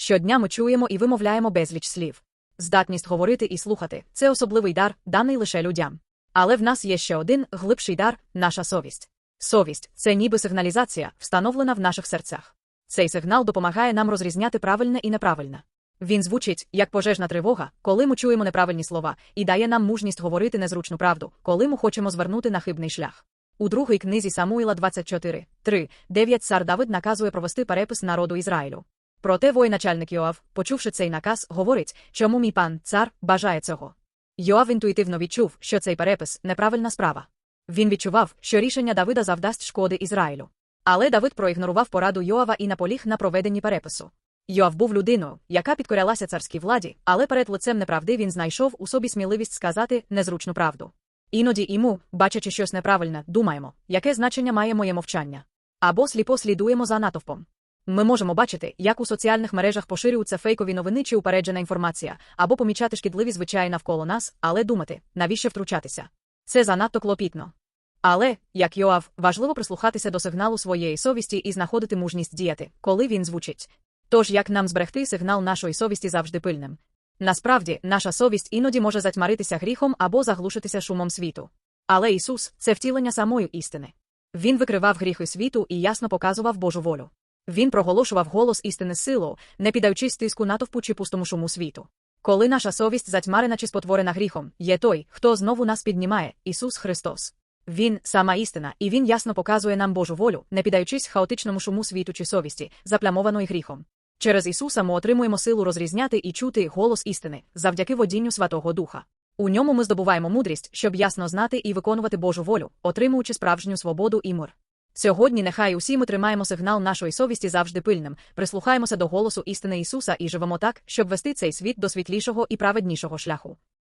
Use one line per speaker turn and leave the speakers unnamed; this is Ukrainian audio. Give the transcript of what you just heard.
Щодня ми чуємо і вимовляємо безліч слів. Здатність говорити і слухати це особливий дар, даний лише людям. Але в нас є ще один глибший дар наша совість. Совість це ніби сигналізація, встановлена в наших серцях. Цей сигнал допомагає нам розрізняти правильне і неправильне. Він звучить як пожежна тривога, коли ми чуємо неправильні слова, і дає нам мужність говорити незручну правду, коли ми хочемо звернути на хибний шлях. У другій книзі Самуїла 24, 3, 9 цар Давид наказує провести перепис народу Ізраїлю. Проте воєначальник Йоав, почувши цей наказ, говорить, чому мій пан, цар, бажає цього. Йоав інтуїтивно відчув, що цей перепис неправильна справа. Він відчував, що рішення Давида завдасть шкоди Ізраїлю. Але Давид проігнорував пораду Йоава і наполіг на проведенні перепису. Йоав був людиною, яка підкорялася царській владі, але перед лицем неправди він знайшов у собі сміливість сказати незручну правду. Іноді йому, бачачи щось неправильне, думаємо, яке значення має моє мовчання. Або сліпо слідуємо за натовпом. Ми можемо бачити, як у соціальних мережах поширюються фейкові новини чи упереджена інформація, або помічати шкідливі звичаї навколо нас, але думати, навіщо втручатися. Це занадто клопітно. Але, як Йоав, важливо прислухатися до сигналу своєї совісті і знаходити мужність діяти, коли він звучить. Тож як нам зберегти сигнал нашої совісті завжди пильним? Насправді, наша совість іноді може затьмаритися гріхом або заглушитися шумом світу. Але Ісус це втілення самої істини. Він викривав гріхи світу і ясно показував Божу волю. Він проголошував голос істини з силою, не піддаючись тиску натовпу чи пустому шуму світу. Коли наша совість затьмарена чи спотворена гріхом, є той, хто знову нас піднімає Ісус Христос. Він сама істина, і Він ясно показує нам Божу волю, не піддаючись хаотичному шуму світу чи совісті, заплямованої гріхом. Через Ісуса ми отримуємо силу розрізняти і чути голос істини завдяки водінню Святого Духа. У ньому ми здобуваємо мудрість, щоб ясно знати і виконувати Божу волю, отримуючи справжню свободу і мир. Сьогодні нехай усі ми тримаємо сигнал нашої совісті завжди пильним, прислухаємося до голосу істини Ісуса і живемо так, щоб вести цей світ до світлішого і праведнішого шляху.